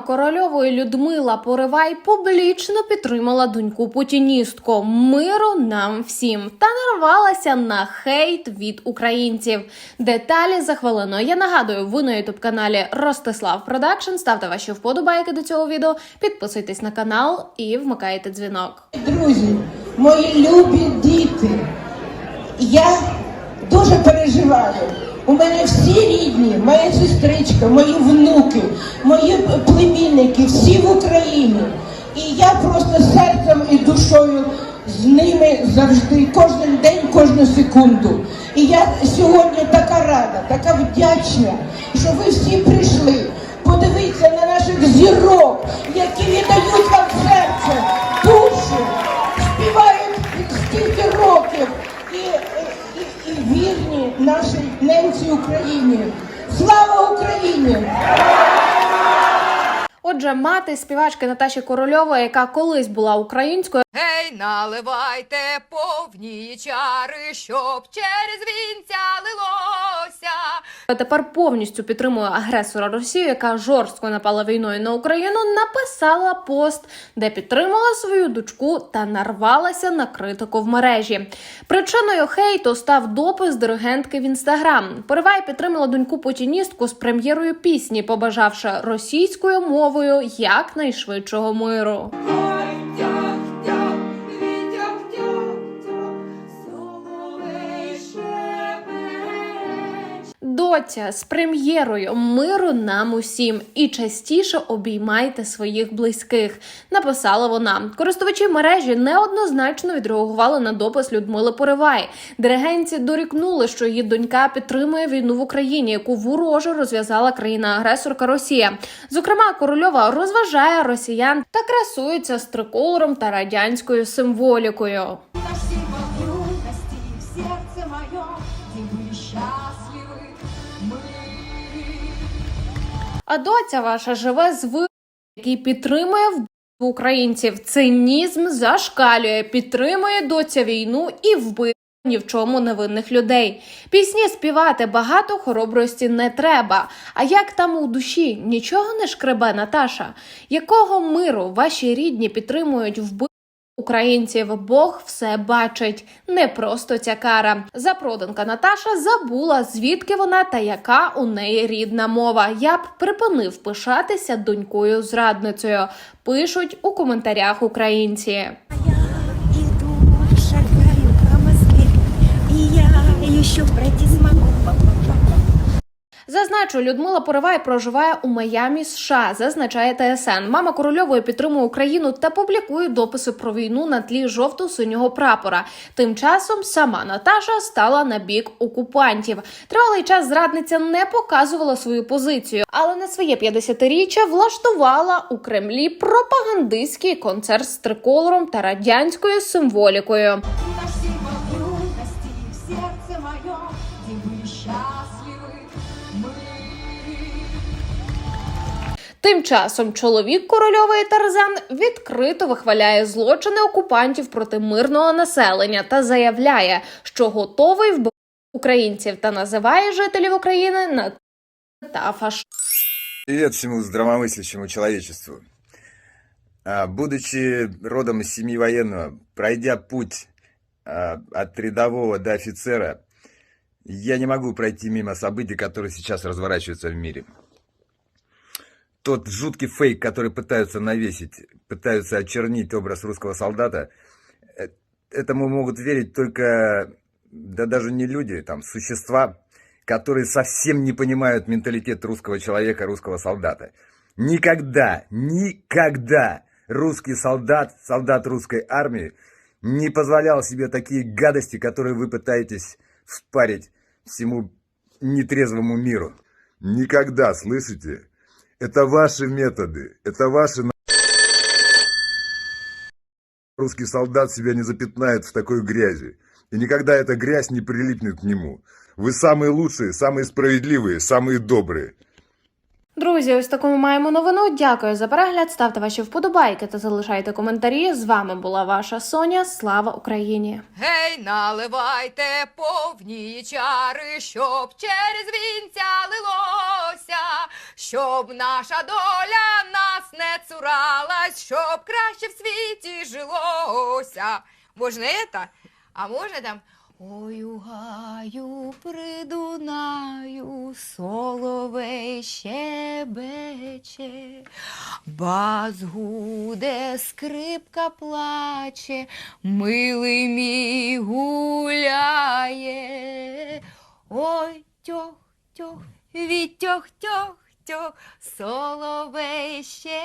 Мама корольової Людмила Поривай публічно підтримала доньку путіністку миру нам всім та нарвалася на хейт від українців. Деталі за хвилину. Я нагадую, ви на ютуб каналі Ростислав Продакшн. Ставте ваші вподобайки до цього відео, підписуйтесь на канал і вмикайте дзвінок. Друзі, мої любі діти, я дуже переживаю. У мене всі рідні, моя сестричка, мої внуки, мої племінники, всі в Україні. І я просто серцем і душою з ними завжди, кожен день, кожну секунду. І я сьогодні така рада, така вдячна, що ви всі прийшли. Подивіться на наших зірок, які віддають нашій Україні. Слава Україні! Отже, мати співачки Наташі Корольової, яка колись була українською. Гей, наливайте повні чари, щоб через вінця лилося. Тепер повністю підтримує агресора Росію, яка жорстко напала війною на Україну. Написала пост, де підтримала свою дочку та нарвалася на критику в мережі. Причиною хейту став допис диригентки в інстаграм. Поривай підтримала доньку путіністку з прем'єрою пісні, побажавши російською мовою якнайшвидшого миру. Доця з прем'єрою миру нам усім і частіше обіймайте своїх близьких. Написала вона. Користувачі мережі неоднозначно відреагували на допис Людмили Поривай. Диригенці дорікнули, що її донька підтримує війну в Україні, яку вороже розв'язала країна-агресорка Росія. Зокрема, корольова розважає росіян та красується з триколором та радянською символікою. А доця ваша живе з ви, який підтримує вбивство українців. Цинізм зашкалює, підтримує доця війну і вбив ні в чому невинних людей. Пісні співати багато хоробрості не треба. А як там у душі нічого не шкребе Наташа? Якого миру ваші рідні підтримують вбив? Українців Бог все бачить, не просто ця кара. Запроданка Наташа забула, звідки вона та яка у неї рідна мова. Я б припинив пишатися донькою зрадницею. Пишуть у коментарях українці. Я иду, шагаю по и я еще пройти смогу. Зазначу, Людмила Поривай проживає у Майамі, США, зазначає ТСН. Мама корольової підтримує Україну та публікує дописи про війну на тлі жовто-синього прапора. Тим часом сама Наташа стала на бік окупантів. Тривалий час зрадниця не показувала свою позицію, але на своє 50-річчя влаштувала у Кремлі пропагандистський концерт з триколором та радянською символікою. Тим часом чоловік корольової Тарзан відкрито вихваляє злочини окупантів проти мирного населення та заявляє, що готовий вбивати українців та називає жителів України на та фаш. Привет всему здравомыслящему человечеству. Будучи родом из семьи военного, пройдя путь от рядового до офицера, я не могу пройти мимо событий, которые сейчас разворачиваются в мире. Тот жуткий фейк, который пытаются навесить, пытаются очернить образ русского солдата, э, этому могут верить только, да даже не люди, там, существа, которые совсем не понимают менталитет русского человека, русского солдата. Никогда, никогда русский солдат, солдат русской армии не позволял себе такие гадости, которые вы пытаетесь впарить всему нетрезвому миру. Никогда, слышите? Это ваши методы, это ваши... Русский солдат себя не запятнает в такой грязи. И никогда эта грязь не прилипнет к нему. Вы самые лучшие, самые справедливые, самые добрые. Друзі, ось таку ми маємо новину. Дякую за перегляд. Ставте ваші вподобайки та залишайте коментарі. З вами була ваша Соня. Слава Україні! Гей, наливайте повні чари, щоб через вінця лилося, щоб наша доля на не цуралась, щоб краще в світі жилося. Можна это? А можна там Ой, у гаю при Дунаю соловей щебече, бас гуде, скрипка плаче, милий мій гуляє. Ой, тьох, тьох, вітьох, тьох, тьох, соловей щебече.